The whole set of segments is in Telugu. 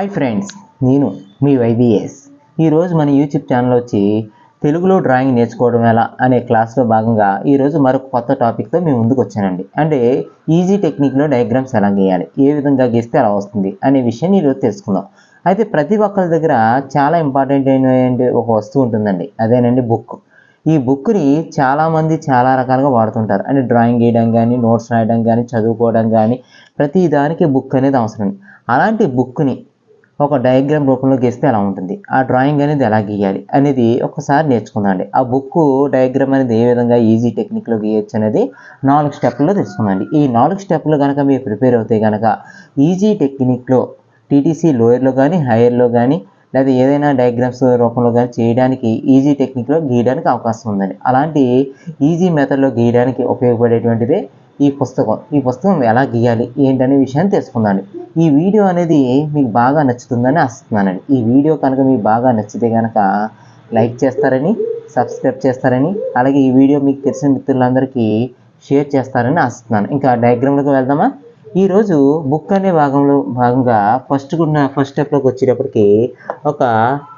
హాయ్ ఫ్రెండ్స్ నేను మీ వైబిఎస్. ఈరోజు మన యూట్యూబ్ ఛానల్ వచ్చి తెలుగులో డ్రాయింగ్ నేర్చుకోవడం ఎలా అనే క్లాస్లో భాగంగా ఈరోజు మరొక కొత్త టాపిక్తో మేము ముందుకు వచ్చానండి. అంటే ఈజీ టెక్నిక్లో డయాగ్రామ్స్ ఎలా గీయాలి ఏ విధంగా గీస్తే అలా వస్తుంది అనే విషయాన్ని ఈరోజు తెలుసుకుందాం. అయితే ప్రతి ఒక్కరి దగ్గర చాలా ఇంపార్టెంట్ అయిన ఒక వస్తువు ఉంటుందండి అదేనండి బుక్ ఈ బుక్ని చాలామంది చాలా రకాలుగా వాడుతుంటారు. అంటే డ్రాయింగ్ గీయడం కానీ నోట్స్ రాయడం కానీ చదువుకోవడం కానీ ప్రతి దానికి బుక్ అనేది అవసరం. అలాంటి బుక్ని ఒక డయాగ్రామ్ రూపంలో గీస్తే ఎలా ఉంటుంది? ఆ డ్రాయింగ్ అనేది ఎలా గీయాలి అనేది ఒకసారి నేర్చుకుందామండి. ఆ బుక్ డయాగ్రామ్ అనేది ఏ విధంగా ఈజీ టెక్నిక్లో గీయచ్చు అనేది నాలుగు స్టెప్లో తెలుసుకుందండి ఈ నాలుగు స్టెప్లు కనుక మీరు ప్రిపేర్ అవుతే కనుక ఈజీ టెక్నిక్లో టీటీసీ లోయర్లో కానీ హైయర్లో కానీ లేదా ఏదైనా డయాగ్రామ్స్ రూపంలో కానీ చేయడానికి ఈజీ టెక్నిక్లో గీయడానికి అవకాశం ఉందండి. అలాంటి ఈజీ మెథడ్లో గీయడానికి ఉపయోగపడేటువంటిదే ఈ పుస్తకం ఈ పుస్తకం ఎలా గీయాలి ఏంటనే విషయాన్ని తెలుసుకుందాండి ఈ వీడియో అనేది మీకు బాగా నచ్చుతుందని ఆశిస్తున్నానండి. ఈ వీడియో కనుక మీకు బాగా నచ్చితే కనుక లైక్ చేస్తారని సబ్స్క్రైబ్ చేస్తారని అలాగే ఈ వీడియో మీకు తెలిసిన మిత్రులందరికీ షేర్ చేస్తారని ఆశిస్తున్నాను. ఇంకా డయాగ్రామ్లోకి వెళ్దామా? ఈరోజు బుక్ అనే భాగంలో భాగంగా ఫస్ట్ ఉన్న ఫస్ట్ స్టెప్లోకి వచ్చేటప్పటికి ఒక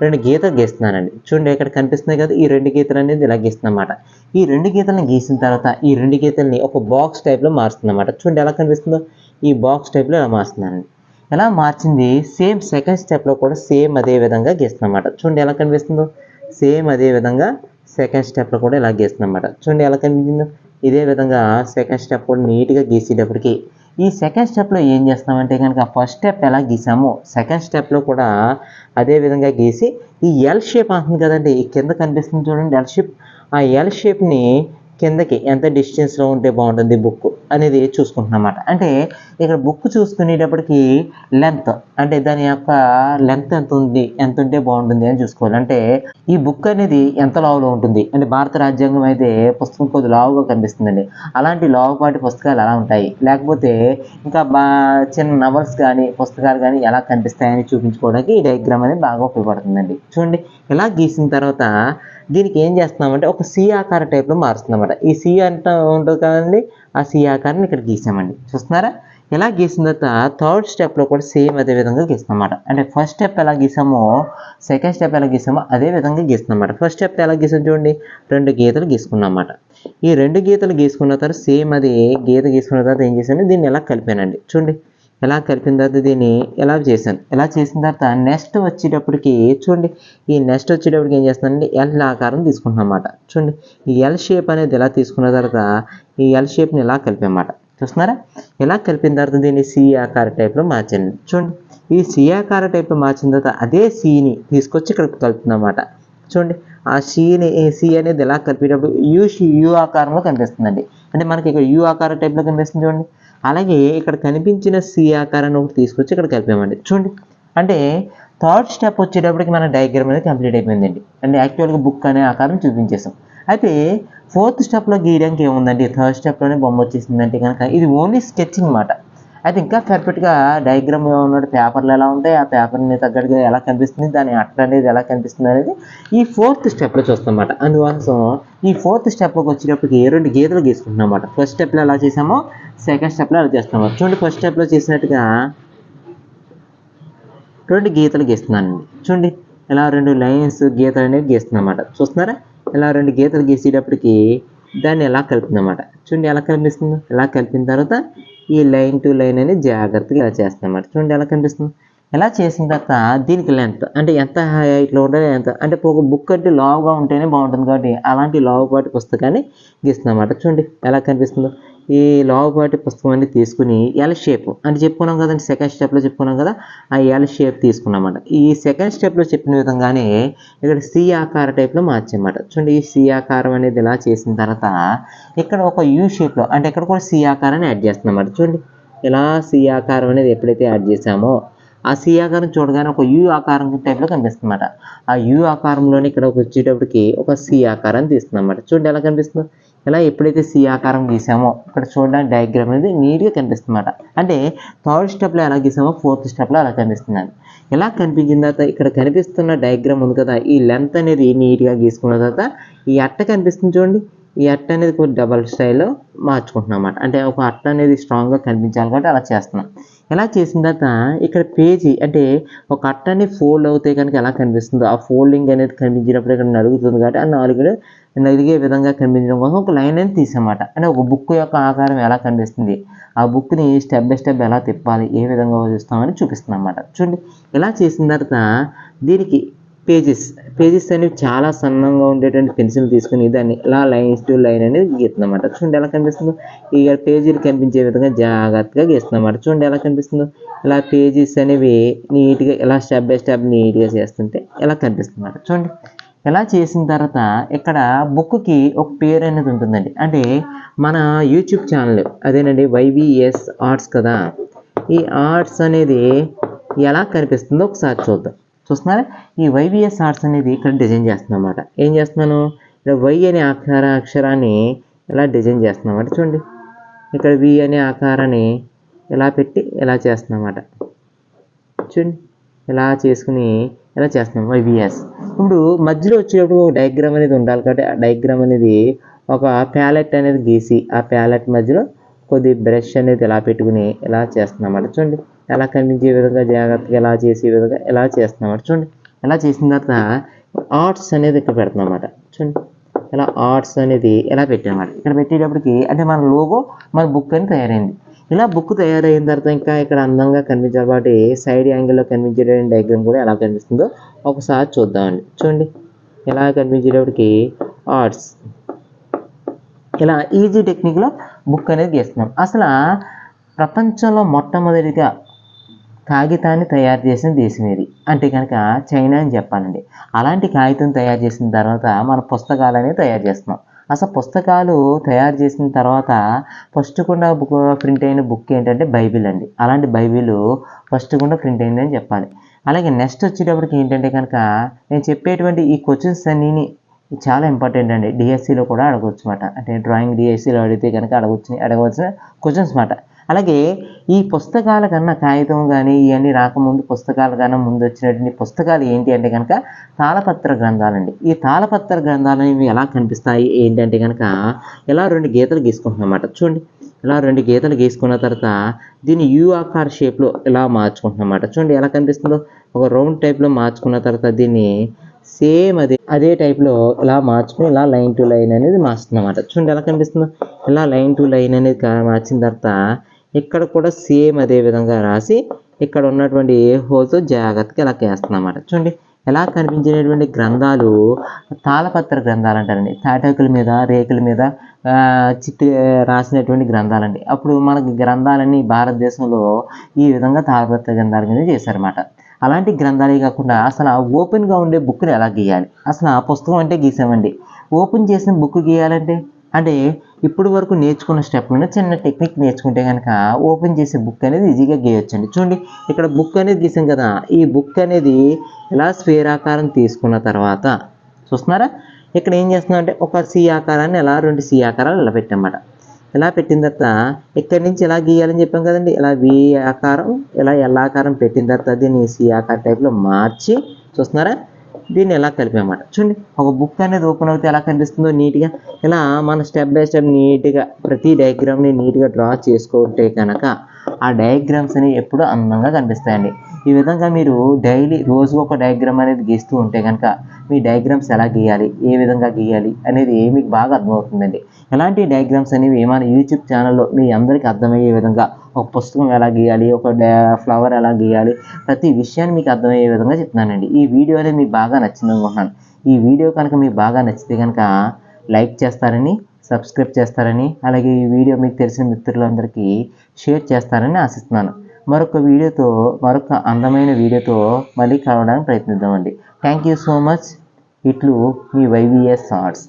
రెండు గీతలు గీస్తున్నానండి. చూడండి ఇక్కడ కనిపిస్తున్నాయి కదా ఈ రెండు గీతలు అనేది ఇలా గీస్తున్నమాట. ఈ రెండు గీతలను గీసిన తర్వాత ఈ రెండు గీతల్ని ఒక బాక్స్ టైప్లో మారుస్తుందన్నమాట చూడండి ఎలా కనిపిస్తుందో ఈ బాక్స్ టైప్లో ఇలా మారుస్తున్నానండి. ఎలా మార్చింది సేమ్ సెకండ్ స్టెప్లో కూడా సేమ్ అదే విధంగా గీస్తున్నమాట. చూడండి ఎలా కనిపిస్తుందో సేమ్ అదే విధంగా సెకండ్ స్టెప్లో కూడా ఇలా గీస్తున్నమాట. చూడండి ఎలా కనిపించిందో ఇదే విధంగా సెకండ్ స్టెప్ కూడా నీట్గా గీసేటప్పటికి ఈ సెకండ్ స్టెప్లో ఏం చేస్తామంటే కనుక ఫస్ట్ స్టెప్ ఎలా గీసామో సెకండ్ స్టెప్లో కూడా అదే విధంగా గీసి ఈ ఎల్ షేప్ అంటుంది కదండి ఈ కింద కనిపిస్తుంది చూడండి ఎల్ షేప్ ఆ ఎల్ షేప్ని కిందకి ఎంత డిస్టెన్స్లో ఉంటే బాగుంటుంది బుక్ అనేది చూసుకుంటున్నమాట. అంటే ఇక్కడ బుక్ చూసుకునేటప్పటికి లెంత్ అంటే దాని యొక్క లెంత్ ఎంత ఉంది ఎంత ఉంటే బాగుంటుంది అని చూసుకోవాలి. అంటే ఈ బుక్ అనేది ఎంత లావులో ఉంటుంది? అంటే భారత రాజ్యాంగం అయితే పుస్తకం కొద్ది లావుగా కనిపిస్తుందండి. అలాంటి లావుపాటి పుస్తకాలు అలా ఉంటాయి. లేకపోతే ఇంకా బా చిన్న నవల్స్ కానీ పుస్తకాలు కానీ ఎలా కనిపిస్తాయని చూపించుకోవడానికి ఈ డయాగ్రామ్ అనేది బాగా ఉపయోగపడుతుందండి. చూడండి ఇలా గీసిన తర్వాత దీనికి ఏం చేస్తున్నామంటే ఒక సి ఆకార టైప్లో మారుస్తుందన్నమాట ఈ సి అంట ఉంటుంది కదండి. ఆ సి ఆకారాన్ని ఇక్కడ గీసామండి. చూస్తున్నారా? ఇలా గీసిన తర్వాత థర్డ్ స్టెప్లో కూడా సేమ్ అదే విధంగా గీస్తామన్నమాట అంటే ఫస్ట్ స్టెప్ ఎలా గీసామో సెకండ్ స్టెప్ ఎలా గీసామో అదే విధంగా గీస్తామన్నమాట ఫస్ట్ స్టెప్ ఎలా గీసాం చూడండి. రెండు గీతలు గీసుకున్నామన్నమాట. ఈ రెండు గీతలు గీసుకున్న తర్వాత సేమ్ అది గీత గీసుకున్న తర్వాత ఏం చేశాను? దీన్ని ఎలా కలిపానండి? చూడండి. ఎలా కలిపిన తర్వాత దీన్ని ఎలా చేశాను? ఎలా చేసిన తర్వాత నెక్స్ట్ వచ్చేటప్పటికి చూడండి ఈ నెక్స్ట్ వచ్చేటప్పటికి ఏం చేస్తానండి ఎల్ ఆకారం తీసుకుంటున్నాం అన్నమాట చూడండి ఈ ఎల్ షేప్ అనేది ఎలా తీసుకున్న తర్వాత ఈ ఎల్ షేప్ని ఎలా కలిపామాట చూస్తున్నారా? ఎలా కలిపిన తర్వాత దీన్ని సి ఆకార టైప్లో మార్చండి. చూడండి ఈ సి ఆకార టైప్లో మార్చిన తర్వాత అదే సిని తీసుకొచ్చి ఇక్కడ కలుపుతుందన్నమాట చూడండి ఆ సీని సి అనేది ఎలా కలిపేటప్పుడు యూ యూ ఆకారంలో కనిపిస్తుందండి. అంటే మనకి ఇక్కడ యూ ఆకార టైప్లో కనిపిస్తుంది చూడండి. అలాగే ఇక్కడ కనిపించిన సి ఆకారాన్ని ఒకటి తీసుకొచ్చి ఇక్కడ కలిపామండి. చూడండి. అంటే థర్డ్ స్టెప్ వచ్చేటప్పటికి మన డయాగ్రామ్ అనేది కంప్లీట్ అయిపోయిందండి. అంటే యాక్చువల్గా బుక్ అనే ఆకారం చూపించేసాం అయితే ఫోర్త్ స్టెప్లో గీయడానికి ఏముందండి? థర్డ్ స్టెప్లోనే బొమ్మ వచ్చేసిందంటే కనుక ఇది ఓన్లీ స్కెచ్ అనమాట అయితే ఇంకా పర్ఫెక్ట్గా డయాగ్రామ్ ఉన్నట్టు పేపర్లు ఎలా ఉంటాయి ఆ పేపర్ని తగ్గట్టుగా ఎలా కనిపిస్తుంది దాని అట్ట అనేది ఎలా కనిపిస్తుంది అనేది ఈ ఫోర్త్ స్టెప్లో చూస్తామన్నమాట. అందుకోసం ఈ ఫోర్త్ స్టెప్లోకి వచ్చేటప్పటికి రెండు గీతలు గీసుకుంటున్నాం అన్నమాట ఫస్ట్ స్టెప్లో ఎలా చేసామో సెకండ్ స్టెప్లో ఎలా చేస్తాము చూడండి ఫస్ట్ స్టెప్లో చేసినట్టుగా రెండు గీతలు గీస్తున్నానండి. చూడండి ఇలా రెండు లైన్స్ గీతలు అనేవి గీస్తున్నమాట చూస్తున్నారా? ఇలా రెండు గీతలు గీసేటప్పటికి దాన్ని ఎలా కలుపుతుందన్నమాట చూడండి ఎలా కనిపిస్తుంది? ఎలా కలిపిన తర్వాత ఈ లైన్ టు లైన్ అనేది జాగ్రత్తగా ఇలా చేస్తామన్నమాట చూడండి ఎలా కనిపిస్తుంది. ఎలా చేసిన తర్వాత దీనికి లెంత్ అంటే ఎంత హైట్లో ఉండాలి ఎంత? అంటే ఒక బుక్ అంటే లావుగా ఉంటేనే బాగుంటుంది కాబట్టి అలాంటి లావుపాటి పుస్తకాన్ని గీస్తున్నమాట చూడండి ఎలా కనిపిస్తుందో. ఈ లావుపాటి పుస్తకం అనేది తీసుకుని ఎల్ షేప్ అంటే చెప్పుకున్నాం కదండి సెకండ్ స్టెప్లో చెప్పుకున్నాం కదా ఆ ఎల్ షేప్ తీసుకున్నామాట ఈ సెకండ్ స్టెప్లో చెప్పిన విధంగానే ఇక్కడ సి ఆకార టైప్లో మార్చామాట చూడండి ఈ సి ఆకారం అనేది ఇలా చేసిన తర్వాత ఇక్కడ ఒక యూ షేప్లో అంటే ఇక్కడ కూడా సి ఆకారాన్ని యాడ్ చేస్తున్నమాట చూడండి ఇలా సి ఆకారం అనేది ఎప్పుడైతే యాడ్ చేసామో ఆ సి ఆకారం చూడగానే ఒక యూ ఆకారం టైప్లో కనిపిస్తుందన్నమాట. ఆ యూ ఆకారంలోనే ఇక్కడ వచ్చేటప్పటికి ఒక సి ఆకారం తీస్తుందన్నమాట. చూడండి ఎలా కనిపిస్తుందో. ఇలా ఎప్పుడైతే సి ఆకారం గీసామో ఇక్కడ చూడడానికి డయాగ్రామ్ అనేది నీట్గా కనిపిస్తుందన్నమాట. అంటే థర్డ్ స్టెప్లో ఎలా గీసామో ఫోర్త్ స్టెప్లో అలా కనిపిస్తుంది ఇలా కనిపించిన తర్వాత ఇక్కడ కనిపిస్తున్న డయాగ్రామ్ ఉంది కదా ఈ లెంత్ అనేది నీట్గా గీసుకున్న తర్వాత ఈ అట్ట కనిపిస్తుంది చూడండి. ఈ అట్ట అనేది కొంచెం డబల్ స్టైల్లో మార్చుకుంటున్నాం అన్నమాట అంటే ఒక అట్ట అనేది స్ట్రాంగ్గా కనిపించాలి కాబట్టి అలా చేస్తున్నాం. ఎలా చేసిన తర్వాత ఇక్కడ పేజీ అంటే ఒక అట్టని ఫోల్డ్ అవుతే కనుక ఎలా కనిపిస్తుందో ఆ ఫోల్డింగ్ అనేది కనిపించినప్పుడు ఇక్కడ నలుగుతుంది కాబట్టి ఆ నాలుగు నలిగే విధంగా కనిపించడం కోసం ఒక లైన్ అనేది తీసామాట అంటే ఒక బుక్ యొక్క ఆకారం ఎలా కనిపిస్తుంది ఆ బుక్ని స్టెప్ బై స్టెప్ ఎలా తిప్పాలి ఏ విధంగా చూస్తామని చూపిస్తున్నాం అన్నమాట చూడండి ఇలా చేసిన తర్వాత దీనికి పేజెస్ పేజెస్ అనేవి చాలా సన్నంగా ఉండేటువంటి పెన్సిల్ తీసుకుని దాన్ని ఇలా లైన్స్ టు లైన్ అనేది గీస్తున్నమాట చూడండి ఎలా కనిపిస్తుందో? ఈ పేజీలు కనిపించే విధంగా జాగ్రత్తగా గీస్తున్నమాట చూడండి ఎలా కనిపిస్తుందో? ఇలా పేజెస్ అనేవి నీట్గా ఇలా స్టెప్ బై స్టెప్ నీట్గా చేస్తుంటే ఇలా కనిపిస్తున్నమాట చూడండి. ఇలా చేసిన తర్వాత ఇక్కడ బుక్కి ఒక పేరు అనేది ఉంటుందండి. అంటే మన యూట్యూబ్ ఛానల్ అదేనండి వైవిఎస్ ఆర్ట్స్ కదా? ఈ ఆర్ట్స్ అనేది ఎలా కనిపిస్తుందో ఒకసారి చూద్దాం. చూస్తున్నారా. ఈ వైవిఎస్ ఆర్ట్స్ అనేది ఇక్కడ డిజైన్ చేస్తున్నాం అన్నమాట ఏం చేస్తున్నాను? ఇక్కడ వై అనే ఆకార అక్షరాన్ని ఇలా డిజైన్ చేస్తున్నాం అన్నమాట చూడండి. ఇక్కడ వి అనే ఆకారాన్ని ఇలా పెట్టి ఇలా చేస్తున్నాం అన్నమాట చూడండి. ఇలా చేసుకుని ఇలా చేస్తున్నాం? వైవిఎస్ ఇప్పుడు మధ్యలో వచ్చేటప్పుడు ఒక డయాగ్రామ్ అనేది ఉండాలి కాబట్టి ఆ డయాగ్రామ్ అనేది ఒక ప్యాలెట్ అనేది గీసి ఆ ప్యాలెట్ మధ్యలో కొద్ది బ్రష్ అనేది ఇలా పెట్టుకుని ఇలా చేస్తున్నాం అన్నమాట చూడండి. ఎలా కనిపించే విధంగా జాగ్రత్తగా ఎలా చేసే విధంగా ఎలా చేస్తున్నాం చూడండి. ఎలా చేసిన తర్వాత ఆర్ట్స్ అనేది ఇక్కడ పెడుతున్నాం అన్నమాట చూడండి. ఇలా ఆర్ట్స్ అనేది ఎలా పెట్టామన్నమాట. ఇక్కడ పెట్టేటప్పటికి అంటే మన లోగో మన బుక్ అని తయారైంది. ఇలా బుక్ తయారైన తర్వాత ఇంకా ఇక్కడ అందంగా కనిపించాలి కాబట్టి సైడ్ యాంగిల్లో కనిపించే డయాగ్రామ్ కూడా ఎలా కనిపిస్తుందో ఒకసారి చూద్దామండి. చూడండి. ఎలా కనిపించేటప్పటికి ఆర్ట్స్ ఇలా ఈజీ టెక్నిక్లో బుక్ అనేది గీస్తున్నాం అసలు ప్రపంచంలో మొట్టమొదటిగా కాగితాన్ని తయారు చేసిన దేశం ఇది. అంటే కనుక చైనా అని చెప్పాలండి. అలాంటి కాగితం తయారు చేసిన తర్వాత మన పుస్తకాలు అనేవి తయారు చేస్తున్నాం. అసలు పుస్తకాలు తయారు చేసిన తర్వాత ఫస్ట్ కూడా బుక్ ప్రింట్ అయిన బుక్ ఏంటంటే బైబిల్ అండి. అలాంటి బైబిల్ ఫస్ట్ కూడా ప్రింట్ అయిందని చెప్పాలి. అలాగే నెక్స్ట్ వచ్చేటప్పటికి ఏంటంటే కనుక నేను చెప్పేటువంటి ఈ క్వశ్చన్స్ అన్నీ చాలా ఇంపార్టెంట్ అండి. డిఎస్సిలో కూడా అడగవచ్చు అనమాట అంటే డ్రాయింగ్ డిఎస్సిలో అడిగితే కనుక అడగవచ్చు అడగవలసిన క్వశ్చన్స్ అనమాట అలాగే ఈ పుస్తకాల కన్నా కాగితం కానీ ఇవన్నీ రాకముందు పుస్తకాల కన్నా ముందు వచ్చినటువంటి పుస్తకాలు ఏంటి అంటే కనుక తాళపత్ర గ్రంథాలండి. ఈ తాళపత్ర గ్రంథాలు అనేవి ఎలా కనిపిస్తాయి? ఏంటంటే కనుక ఇలా రెండు గీతలు గీసుకుంటున్నమాట చూడండి. ఇలా రెండు గీతలు గీసుకున్న తర్వాత దీన్ని యూ ఆకార్ షేప్లో ఇలా మార్చుకుంటున్నమాట చూడండి ఎలా కనిపిస్తుందో. ఒక రౌండ్ టైప్లో మార్చుకున్న తర్వాత దీన్ని సేమ్ అదే అదే టైప్లో ఇలా మార్చుకుని ఇలా లైన్ టు లైన్ అనేది మార్చుతుందన్నమాట చూడండి ఎలా కనిపిస్తుందో. ఇలా లైన్ టు లైన్ అనేది మార్చిన తర్వాత ఇక్కడ కూడా సేమ్ అదే విధంగా రాసి ఇక్కడ ఉన్నటువంటి ఏ హోల్తో జాగ్రత్తగా ఇలా వేస్తున్నాం అన్నమాట చూడండి ఎలా కనిపించేటువంటి గ్రంథాలు? తాళపత్ర గ్రంథాలు అంటారండి తాటాకుల మీద రేకుల మీద చిట్టి రాసినటువంటి గ్రంథాలండి. అప్పుడు మనకి గ్రంథాలన్నీ భారతదేశంలో ఈ విధంగా తాళపత్ర గ్రంథాల మీద చేశారన్నమాట. అలాంటి గ్రంథాలే కాకుండా అసలు ఆ ఓపెన్గా ఉండే బుక్ని ఎలా గీయాలి? అసలు ఆ పుస్తకం అంటే గీసామండి. ఓపెన్ చేసిన బుక్ గీయాలంటే అంటే ఇప్పుడు వరకు నేర్చుకున్న స్టెప్ మీద చిన్న టెక్నిక్ నేర్చుకుంటే కనుక ఓపెన్ చేసే బుక్ అనేది ఈజీగా గీయొచ్చండి. చూడండి ఇక్కడ బుక్ అనేది గీసాం కదా. ఈ బుక్ అనేది ఇలా స్వేర్ ఆకారం తీసుకున్న తర్వాత చూస్తున్నారా? ఇక్కడ ఏం చేస్తున్నాం అంటే ఒక సి ఆకారాన్ని ఎలా రెండు సి ఆకారాలు ఇలా పెట్టామన్నమాట. ఇలా పెట్టిన తర్వాత ఇక్కడి నుంచి ఇలా గీయాలని చెప్పాం కదండి? ఇలా వి ఆకారం ఇలా ఎల్ ఆకారం పెట్టిన తర్వాత దీన్ని సి ఆకార టైప్లో మార్చి చూస్తున్నారా? దీన్ని ఎలా కలిపామాట చూడండి ఒక బుక్ అనేది ఓపెన్ అవుతే ఎలా కనిపిస్తుందో నీట్గా. ఇలా మన స్టెప్ బై స్టెప్ నీట్గా ప్రతి డయాగ్రామ్ని నీట్గా డ్రా చేసుకుంటే కనుక ఆ డయాగ్రామ్స్ అనేవి ఎప్పుడూ అందంగా కనిపిస్తాయండి. ఈ విధంగా మీరు డైలీ రోజు ఒక డయాగ్రామ్ అనేది గీస్తూ ఉంటే కనుక మీ డయాగ్రామ్స్ ఎలా గీయాలి ఏ విధంగా గీయాలి అనేది మీకు బాగా అర్థమవుతుందండి. ఎలాంటి డయాగ్రామ్స్ అనేవి మన యూట్యూబ్ ఛానల్లో మీ అందరికీ అర్థమయ్యే విధంగా ఒక పుస్తకం ఎలా గీయాలి ఒక ఫ్లవర్ ఎలా గీయాలి ప్రతి విషయాన్ని మీకు అర్థమయ్యే విధంగా చెప్తున్నానండి. ఈ వీడియో అనేది మీకు బాగా నచ్చింది అనుకుంటున్నాను. ఈ వీడియో కనుక మీకు బాగా నచ్చితే కనుక లైక్ చేస్తారని సబ్స్క్రైబ్ చేస్తారని అలాగే ఈ వీడియో మీకు తెలిసిన మిత్రులందరికీ షేర్ చేస్తారని ఆశిస్తున్నాను. మరొక వీడియోతో మరొక అందమైన వీడియోతో మళ్ళీ కలవడానికి ప్రయత్నిద్దామండి. థ్యాంక్ యూ సో మచ్ ఇట్లు మీ వైవిఎస్ ఆర్ట్స్